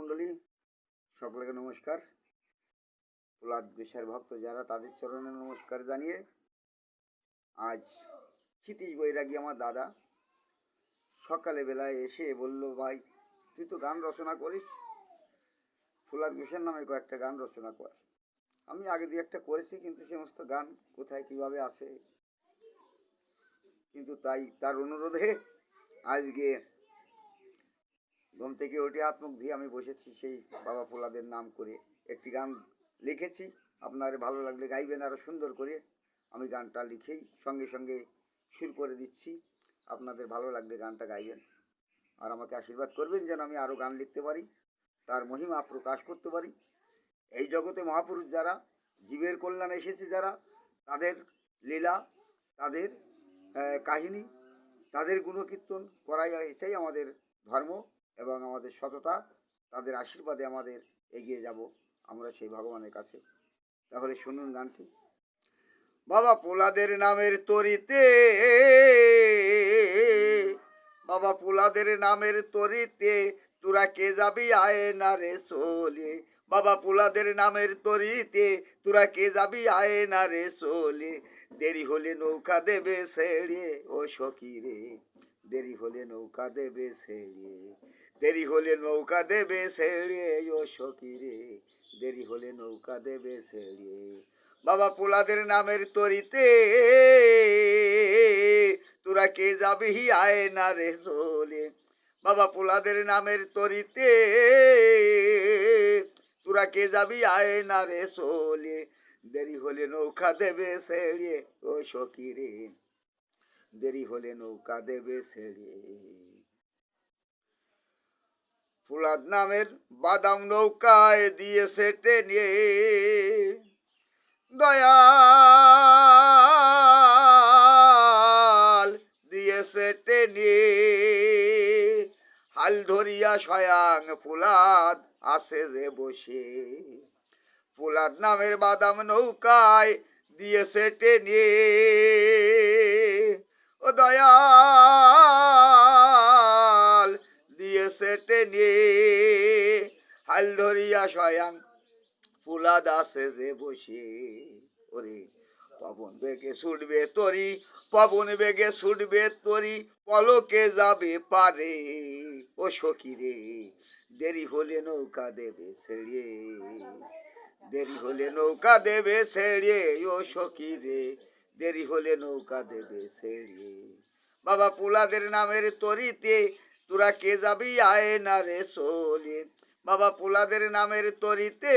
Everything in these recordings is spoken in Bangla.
মণ্ডলী, সকলকে নমস্কার। প্রহ্লাদ গোসাইয়ের ভক্ত যারা, তাদের চরণে নমস্কার জানিয়ে আজ ক্ষিতীশ বৈরাগী আমার দাদা সকালে বেলায় এসে বলল, ভাই, তুই তো গান রচনা করিস। প্রহ্লাদ ঘোষের নামে কয়েকটা গান রচনা কর। আমি আগে দু একটা করেছি, কিন্তু সমস্ত গান কোথায় কীভাবে আসে? কিন্তু তাই, তার অনুরোধে আজকে ঘুম থেকে উঠে হাত মুখ ধুয়ে আমি বসেছি, সেই বাবা পোলাদের নাম করে একটি গান লিখেছি। আপনার ভালো লাগলে গাইবেন আরও সুন্দর করে। আমি গানটা লিখেই সঙ্গে সঙ্গে সুর করে দিচ্ছি। আপনাদের ভালো লাগলে গানটা গাইবেন। আর আমাকে আশীর্বাদ করবেন যেন আমি আরও গান লিখতে পারি, তার মহিমা প্রকাশ করতে পারি। এই জগতে মহাপুরুষ যারা, জীবের কল্যাণে এসেছে যারা, তাদের লীলা, তাদের কাহিনী, তাদের গুণকীর্তন করাই এটাই আমাদের ধর্ম। এবং আমাদের সততা, তাদের আশীর্বাদে আমাদের এগিয়ে যাব আমরা সেই ভগবানের কাছে। তাহলে শুনুন গানটি। বাবা পোলাদের নামের তরিতে, বাবা পোলাদের নামের তরিতে, তোরা কে যাবি আয় না রে সোলে? বাবা পোলাদের নামের তরিতে, তোরা কে যাবি আয় না রে সোলে? দেরি হলে নৌকা দেবে ছেড়ে, ও সখী রে। দেরি হলে নৌকা দেবে ছেড়ে, দেরি হলে নৌকা দেবে ছেড়ে, ও সখী রে দেরি হলে নৌকা দেবে ছেড়ে। বাবা পোলাদের নামের তরিতে তোরা কে যাবি আয় না রে চলে? বাবা পোলাদের নামের তরিতে তোরা কে যাবি আয় না রে চলে? দেরি হলে নৌকা দেবে ছেড়ে, ও সখী রে দেরি হলে নৌকা দেবে ছেড়ে। ফুলাদ নামের বাদাম নৌকায় দিয়েছে টেনে দয়াল দিয়েছে টেনে হাল ধরিয়া শয়াং ফুলাদ আসে যে বসে। ফুলাদ নামের বাদাম নৌকায় দিয়েছে টেনে শয়াং ফুলা দাসে যে বসে, ওরে পবন বেগে ছুটবে তরি, পবন বেগে ছুটবে তরি, পলকে যাবে পারে। ও দেরি হলে নৌকা দেবে ছেড়ে, দেরি হলে নৌকা দেবে ছেড়ে, ও সখী রে দেরি হলে নৌকা দেবে ছেড়ে। বাবা পুলাদের নামের তরিতে, তোরা কে যাবি আয় না রে সোলে বাবা পোলাদের নামের তরিতে।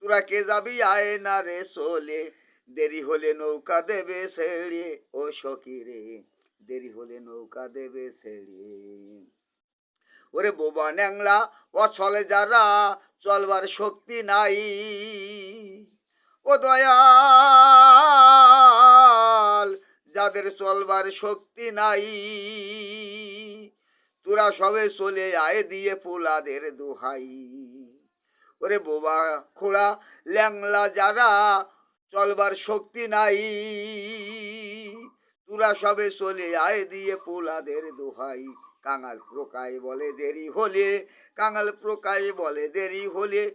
তোরা কে যাবি আয় না রে সোলে দেরি হলে নৌকা দেবে ছেড়ে। ও সখী রে দেরি হলে নৌকা দেবে ছেড়ে। ওরে বোবা ন্যাংলা, অচলে যারা, চলবার শক্তি নাই। ও দয়াল, যাদের চলবার শক্তি নাই। তোরা সবে চলে আয় দিয়ে পোলাদের দোহাই। ওরে বোবা খোড়া, ল্যাংলা যারা, চলবার শক্তি নাই। তোরা সবে চলে আয় দিয়ে পোলাদের দোহাই। কাঙাল প্রকায় বলে দেরি হলে, কাঙাল প্রকায় বলে দেরি হলে,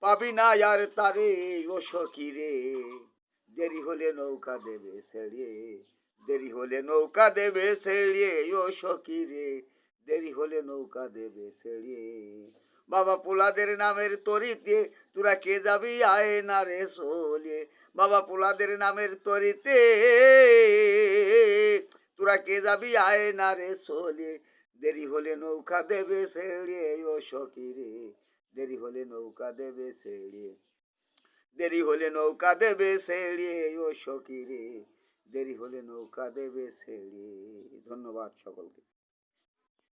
পাবি না আর তারে ও সখী রে। দেরি হলে নৌকা দেবে ছেড়ে। দেরি হলে নৌকা দেবে ছেড়ে, ও সখী রে দেরি হলে নৌকা দেবে ছেড়ে। বাবা পোলাদের নামের তরিতে, তোরা কে যাবি আয় না রে সোলে বাবা পোলাদের নামের তরিতে, তোরা কে যাবি আয় না রে সোলে দেরি হলে নৌকা দেবে ছেড়ে, ও সখী রে দেরি হলে নৌকা দেবে ছেড়ে। দেরি হলে নৌকা দেবে ছেড়ে, ও সখী রে দেরি হলে নৌকা দেবে ছেড়ে ধন্যবাদ সকলকে।